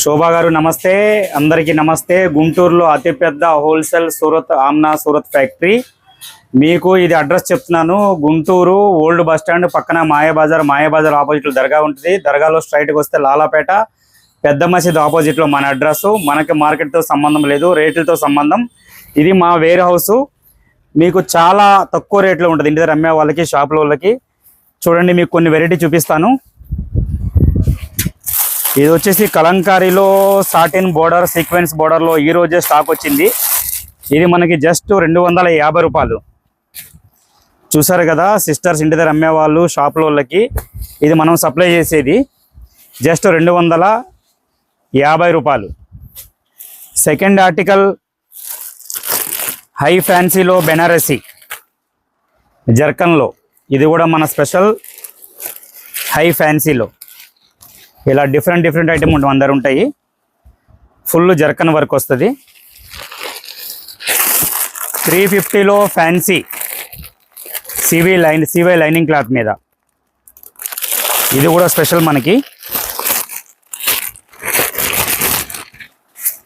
శోభా గారు నమస్తే. అందరికీ నమస్తే. గుంటూరులో అతిపెద్ద హోల్సేల్ సూరత్ ఆమ్నా సూరత్ ఫ్యాక్టరీ. మీకు ఇది అడ్రస్ చెప్తున్నాను. గుంటూరు ఓల్డ్ బస్ స్టాండ్ పక్కన మాయాబజార్. మాయాబజార్ ఆపోజిట్లో దర్గా ఉంటుంది. దర్గాలో స్ట్రైట్కి వస్తే లాలాపేట పెద్ద మసీద్ ఆపోజిట్లో మన అడ్రస్. మనకి మార్కెట్తో సంబంధం లేదు రేట్లతో సంబంధం. ఇది మా వేర్ హౌస్. మీకు చాలా తక్కువ రేట్లో ఉంటుంది. ఇంటి దగ్గర అమ్మే వాళ్ళకి షాపుల వాళ్ళకి. చూడండి మీకు కొన్ని వెరైటీ చూపిస్తాను. ఇది వచ్చేసి కలంకారీలో సాటిన్ బోర్డర్ సీక్వెన్స్ బోర్డర్లో ఈ రోజే స్టాక్ వచ్చింది. ఇది మనకి జస్ట్ రెండు వందల యాభై రూపాయలు. చూసారు కదా సిస్టర్స్ ఇంటి దగ్గర అమ్మేవాళ్ళు షాపుల వాళ్ళకి ఇది మనం సప్లై చేసేది. జస్ట్ రెండు వందల యాభై రూపాయలు. సెకండ్ ఆర్టికల్ హై ఫ్యాన్సీలో బెనారసీ. జర్కన్లో. ఇది కూడా మన స్పెషల్ హై ఫ్యాన్సీలో. ఇలా డిఫరెంట్ డిఫరెంట్ ఐటమ్ ఉంటుంది అందరు ఉంటాయి. ఫుల్ జర్కన్ వర్క్ వస్తుంది. త్రీ ఫిఫ్టీలో ఫ్యాన్సీ సివి లైన్ సివై లైనింగ్ క్లాత్ మీద. ఇది కూడా స్పెషల్ మనకి.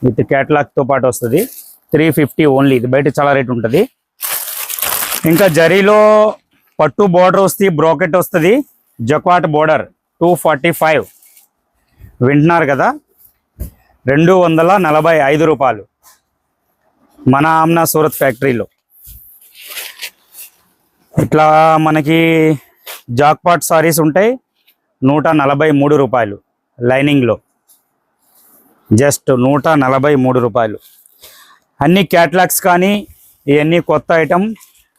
విత్ క్యాట్లాగ్తో పాటు వస్తుంది. త్రీ ఫిఫ్టీ ఓన్లీ ఇది బయట చాలా రేట్ ఉంటుంది. ఇంకా జరీలో పట్టు బోర్డర్ వస్తుంది బ్రోకెట్ వస్తుంది. Jacquard border two forty five వింటున్నారు కదా? రెండు వందల నలభై ఐదు రూపాయలు. మన ఆమ్నా సూరత్ ఫ్యాక్టరీలో. ఇట్లా మనకి జాక్పాట్ సారీస్ ఉంటాయి నూట నలభై మూడు రూపాయలు లైనింగ్లో. జస్ట్ నూట నలభై మూడు రూపాయలు. అన్ని క్యాట్లాగ్స్ కానీ ఇవన్నీ కొత్త ఐటెం.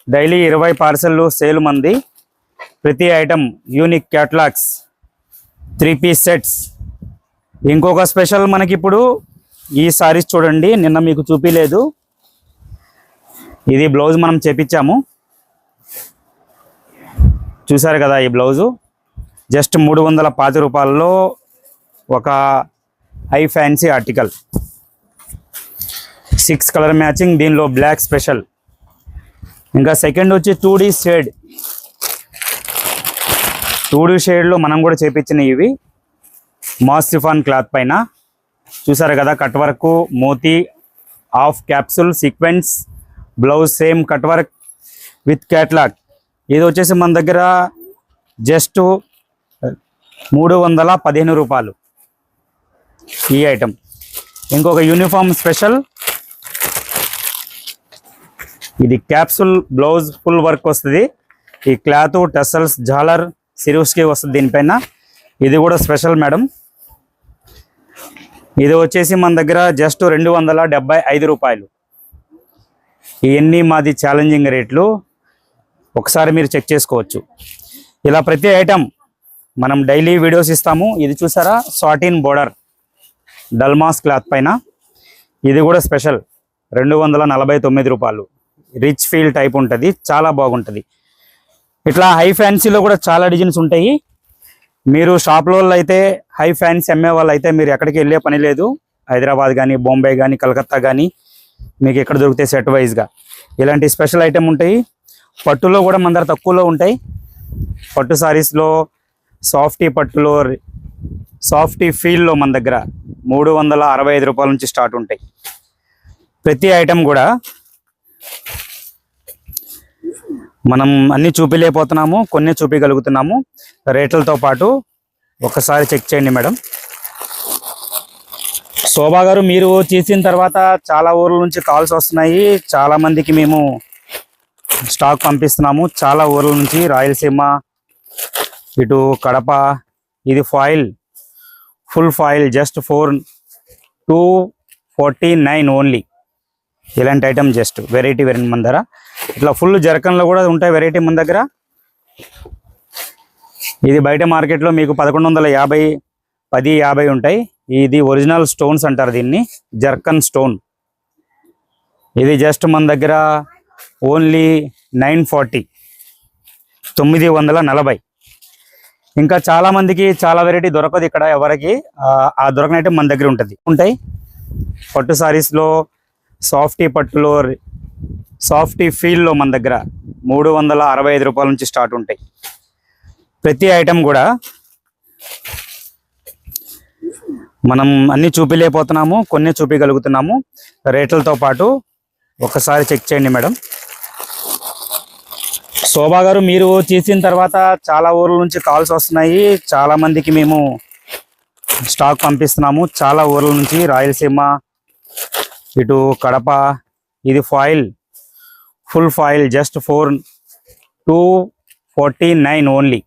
డైలీ ఇరవై పార్సెళ్ళు సేల్ మంది. ప్రతి item unique catalogues. Three piece sets. ఇంకొక స్పెషల్ మనకి ఇప్పుడు ఈ సారీస్ చూడండి నిన్న మీకు చూపిలేదు. ఇది బ్లౌజ్ మనం చేపించాము చూసారు కదా ఈ బ్లౌజు? జస్ట్ మూడు వందల పాతి రూపాయల్లో ఒక high fancy article. Six colour matching దీనిలో బ్లాక్ స్పెషల్. ఇంకా సెకండ్ వచ్చి two D shade. Two D షేడ్లో మనం కూడా చేపించిన ఇవి. మాస్టిఫాన్ క్లాత్ పైన. చూసారు కదా cut work Moti half capsule sequence blouse same cut work with catalogue. ఇది వచ్చేసి మన దగ్గర జస్ట్ మూడు వందల పదిహేను రూపాయలు ఈ ఐటమ్. ఇంకొక యూనిఫామ్ స్పెషల్. ఇది క్యాప్సూల్ బ్లౌజ్ ఫుల్ వర్క్ వస్తుంది. ఈ క్లాత్ టెసల్స్ జాలర్ సిరూస్కి వస్తుంది దీనిపైన. ఇది కూడా స్పెషల్ మేడం. ఇది వచ్చేసి మన దగ్గర జస్ట్ రెండు వందల డెబ్బై ఐదు రూపాయలు. ఇవన్నీ మాది ఛాలెంజింగ్ రేట్లు. ఒకసారి మీరు చెక్ చేసుకోవచ్చు. ఇలా ప్రతి ఐటమ్ మనం డైలీ వీడియోస్ ఇస్తాము. ఇది చూసారా? సాటిన్ బోర్డర్ డల్మాస్ క్లాత్ పైన. ఇది కూడా స్పెషల్ రెండు వందల నలభై తొమ్మిది రూపాయలు. రిచ్ ఫీల్ టైప్ ఉంటుంది. చాలా బాగుంటుంది. ఇట్లా హై ఫ్యాన్సీలో కూడా చాలా డిజైన్స్ ఉంటాయి. మీరు షాప్లో అయితే హై ఫ్యాన్స్ అమ్మే వాళ్ళు అయితే మీరు ఎక్కడికి వెళ్ళే పని లేదు. హైదరాబాద్ కానీ బొంబాయి కానీ కలకత్తా కానీ మీకు ఎక్కడ దొరుకుతాయి సెట్ వైజ్గా ఇలాంటి స్పెషల్ ఐటమ్ ఉంటాయి. పట్టులో కూడా మన దగ్గర తక్కువలో ఉంటాయి. పట్టు సారీస్లో సాఫ్టీ పట్టులో సాఫ్టీ ఫీల్లో మన దగ్గర మూడు వందల అరవై ఐదు రూపాయల నుంచి స్టార్ట్ ఉంటాయి. ప్రతి ఐటెం కూడా మనం అన్ని చూపిలేకపోతున్నాము కొన్ని చూపించగలుగుతున్నాము రేట్లతో పాటు ఒకసారి చెక్ చేయండి మేడం. శోభా గారు మీరు చేసిన తర్వాత చాలా ఊర్ల నుంచి కాల్స్ వస్తున్నాయి. చాలా మందికి మేము స్టాక్ పంపిస్తున్నాము. చాలా ఊర్ల నుంచి రాయలసీమ ఇటు కడప ఇది foil full foil just four two forty nine only. ఇలాంటి ఐటమ్ జస్ట్ వెరైటీ వెరైటీ మన దగ్గర. ఇట్లా ఫుల్ జరకంలో కూడా ఉంటాయి వెరైటీ మన దగ్గర. ఇది బయట మార్కెట్లో మీకు పదకొండు వందల యాభై పది యాభై ఉంటాయి. ఇది ఒరిజినల్ స్టోన్స్ అంటారు దీన్ని. జర్కన్ స్టోన్ ఇది జస్ట్ మన దగ్గర ఓన్లీ నైన్ ఫార్టీ తొమ్మిది వందల నలభై. ఇంకా చాలా మందికి చాలా వెరైటీ దొరకదు ఇక్కడ ఎవరికి. ఆ- దొరకనైతే మన దగ్గర ఉంటుంది. ఉంటాయి. పట్టు శారీస్లో సాఫ్టీ పట్టులో సాఫ్టీ ఫీల్లో మన దగ్గర మూడు వందల అరవై ఐదు రూపాయల నుంచి స్టార్ట్ ఉంటాయి. ప్రతి ఐటెం కూడా మనం అన్ని చూపిలేకపోతున్నాము కొన్ని చూపించగలుగుతున్నాము రేట్లతో పాటు ఒకసారి చెక్ చేయండి మేడం. శోభా గారు మీరు చేసిన తర్వాత చాలా ఊర్ల నుంచి కాల్స్ వస్తున్నాయి. చాలా మందికి మేము స్టాక్ పంపిస్తున్నాము. చాలా ఊర్ల నుంచి రాయలసీమ ఇటు కడప ఇది foil. Full foil just four two forty nine only.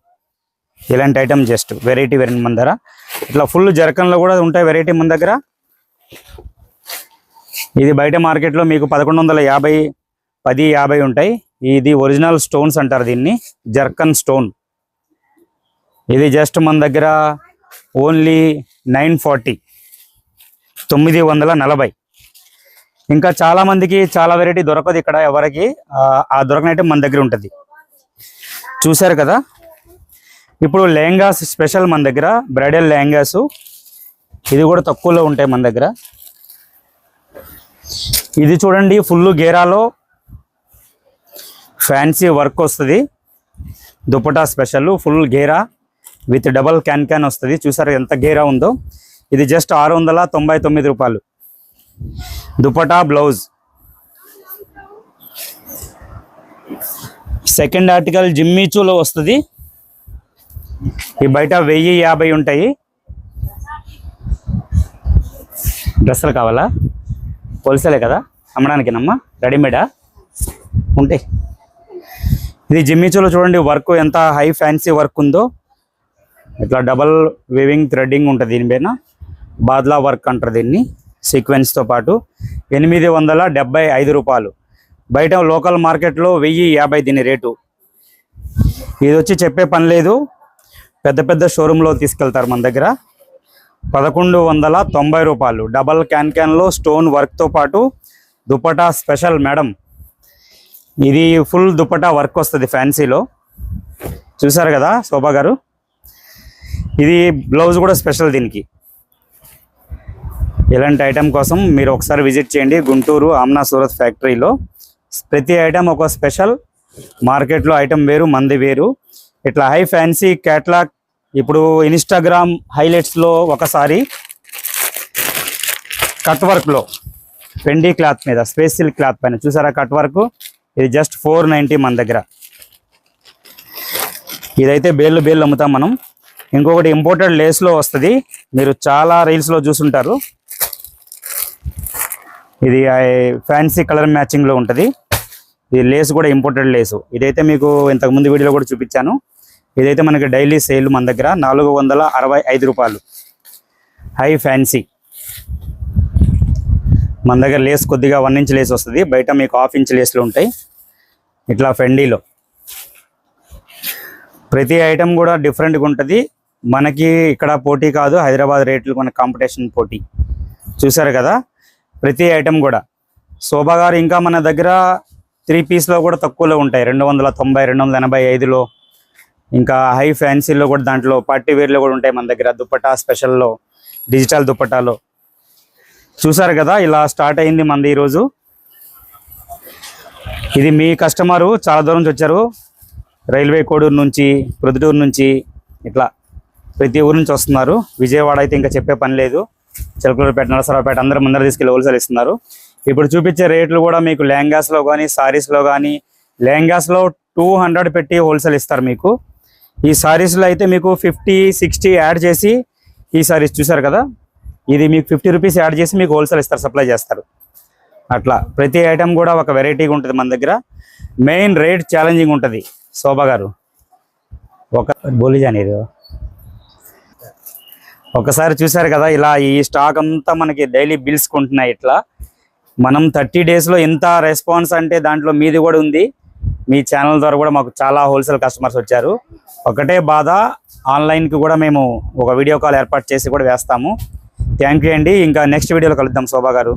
ఇలాంటి ఐటమ్ జస్ట్ వెరైటీ వెరైటీ మన దగ్గర. ఇట్లా ఫుల్ జర్కన్లో కూడా ఉంటాయి వెరైటీ మన దగ్గర. ఇది బయట మార్కెట్లో మీకు పదకొండు వందల యాభై పది యాభై ఉంటాయి. ఇది ఒరిజినల్ స్టోన్స్ అంటారు దీన్ని జర్కన్ స్టోన్. ఇది జస్ట్ మన దగ్గర ఓన్లీ నైన్ ఫార్టీ తొమ్మిది వందల నలభై. ఇంకా చాలా మందికి చాలా వెరైటీ దొరకదు ఇక్కడ ఎవరికి. ఆ- దొరకనైతే మన దగ్గర ఉంటుంది. చూశారు కదా? ఇప్పుడు లెహంగాస్ స్పెషల్ మన దగ్గర బ్రైడల్ లెహంగాస్. ఇది కూడా తక్కువలో ఉంటాయి మన దగ్గర. ఇది చూడండి ఫుల్ గేరాలో ఫ్యాన్సీ వర్క్ వస్తుంది. దుపటా స్పెషల్ ఫుల్ గేరా విత్ డబల్ క్యాన్ క్యాన్ వస్తుంది. చూసారు ఎంత గేరా ఉందో? ఇది జస్ట్ ఆరు వందల తొంభై తొమ్మిది రూపాయలు. దుపటా బ్లౌజ్. సెకండ్ ఆర్టికల్ జిమ్మిచూలో వస్తుంది. ఈ బయట వెయ్యి యాభై ఉంటాయి. డ్రెస్సులు కావాలా? హోల్సేలే కదా? అమ్మడానికేనమ్మా? రెడీమేడా? ఉంటాయి. ఇది జిమ్మిచూలో చూడండి వర్క్ ఎంత హై ఫ్యాన్సీ వర్క్ ఉందో. ఇట్లా డబల్ వేవింగ్ థ్రెడ్డింగ్ ఉంటుంది దీని పైన బాద్లా వర్క్ అంటారు దీన్ని. సీక్వెన్స్తో పాటు ఎనిమిది వందల డెబ్బై ఐదు రూపాయలు. బయట లోకల్ మార్కెట్లో వెయ్యి యాభై దీని రేటు. ఇది వచ్చి చెప్పే పని లేదు. పెద్ద పెద్ద షోరూంలో తీసుకెళ్తారు మన దగ్గర. పదకొండు వందల తొంభై రూపాయలు. డబల్ క్యాన్ క్యాన్లో స్టోన్ వర్క్తో పాటు దుపటా స్పెషల్ మేడం. ఇది ఫుల్ దుపటా వర్క్ వస్తుంది ఫ్యాన్సీలో. చూసారు కదా శోభా గారు? ఇది బ్లౌజ్ కూడా స్పెషల్ దీనికి. ఇలాంటి ఐటెం కోసం మీరు ఒకసారి విజిట్ చేయండి గుంటూరు ఆమ్నా సూరత్ ఫ్యాక్టరీలో. ప్రతి ఐటెం ఒక స్పెషల్ మార్కెట్లో ఐటెం వేరు మంది వేరు. ఇట్లా హై ఫ్యాన్సీ క్యాట్లాగ్ ఇప్పుడు ఇన్స్టాగ్రామ్ హైలైట్స్లో ఒకసారి కట్ వర్క్లో పెండీ క్లాత్ మీద స్పేస్ సిల్క్ క్లాత్ పైన. చూసారా కట్ వర్క్ ఇది జస్ట్ ఫోర్ నైంటీ మన దగ్గర. ఇదైతే బేళ్ళు బేళ్ళు అమ్ముతాం మనం. ఇంకొకటి ఇంపోర్టెడ్ లేస్లో వస్తుంది. మీరు చాలా రీల్స్లో చూసుంటారు. ఇది ఫ్యాన్సీ కలర్ మ్యాచింగ్లో ఉంటుంది. ఇది లేస్ కూడా ఇంపోర్టెడ్ లేసు ఇదైతే మీకు ఇంతకుముందు వీడియోలో కూడా చూపించాను. ఇదైతే మనకి డైలీ సేల్ మన దగ్గర నాలుగు వందల అరవై ఐదు రూపాయలు. హై ఫ్యాన్సీ మన దగ్గర లేస్ కొద్దిగా వన్ ఇంచ్ లేస్ వస్తుంది. బయట మీకు హాఫ్ ఇంచ్ లేస్లు ఉంటాయి. ఇట్లా ఫెండీలో ప్రతి ఐటెం కూడా డిఫరెంట్గా ఉంటుంది. మనకి ఇక్కడ పోటీ కాదు. హైదరాబాద్ రేట్లు మన కాంపిటీషన్ పోటీ. చూసారు కదా? ప్రతి ఐటెం కూడా. శోభా గారు ఇంకా మన దగ్గర త్రీ పీస్లో కూడా తక్కువలో ఉంటాయి. రెండు వందల తొంభై రెండు వందల ఎనభై ఐదులో. ఇంకా హై ఫ్యాన్సీలో కూడా దాంట్లో పార్టీ వేర్లో కూడా ఉంటాయి మన దగ్గర. దుప్పటా స్పెషల్లో డిజిటల్ దుప్పటాలో చూసారు కదా ఇలా స్టార్ట్ అయింది మంది ఈరోజు. ఇది మీ కస్టమరు చాలా దూరం నుంచి వచ్చారు. రైల్వే కోడూరు నుంచి ప్రొద్దుటూరు నుంచి ఇట్లా ప్రతి ఊరు నుంచి వస్తున్నారు. విజయవాడ అయితే ఇంకా చెప్పే పని లేదు. చిలకలూరుపేట నరసరావుపేట అందరు ముందర తీసుకెళ్ళి హోల్సేల్ ఇస్తున్నారు. ఇప్పుడు చూపించే రేట్లు కూడా మీకు లెహంగాస్లో కానీ సారీస్లో కానీ లెహంగాస్లో టూ హండ్రెడ్ పెట్టి హోల్సేల్ ఇస్తారు మీకు. ఈ సారీస్లో అయితే మీకు ఫిఫ్టీ సిక్స్టీ యాడ్ చేసి ఈ సారీస్ చూసారు కదా? ఇది మీకు ఫిఫ్టీ రూపీస్ యాడ్ చేసి మీకు హోల్సేల్ ఇస్తారు సప్లై చేస్తారు. అట్లా ప్రతి ఐటెం కూడా ఒక వెరైటీగా ఉంటుంది మన దగ్గర. మెయిన్ రేట్ ఛాలెంజింగ్ ఉంటుంది. శోభా గారు. ఒక బోలిజానీరు ఒకసారి చూసారు కదా ఇలా ఈ స్టాక్ అంతా మనకి డైలీ బిల్స్ కొంటున్నాయి ఇట్లా. మనం థర్టీ డేస్లో ఎంత రెస్పాన్స్ అంటే దాంట్లో మీది కూడా ఉంది. మీ ఛానల్ ద్వారా కూడా మాకు చాలా హోల్సేల్ కస్టమర్స్ వచ్చారు. ఒకటే బాధ ఆన్లైన్కి కూడా మేము ఒక వీడియో కాల్ ఏర్పాటు చేసి కూడా వేస్తాము. థ్యాంక్ యూ అండి. ఇంకా నెక్స్ట్ వీడియోలో కలుద్దాం శోభా గారు.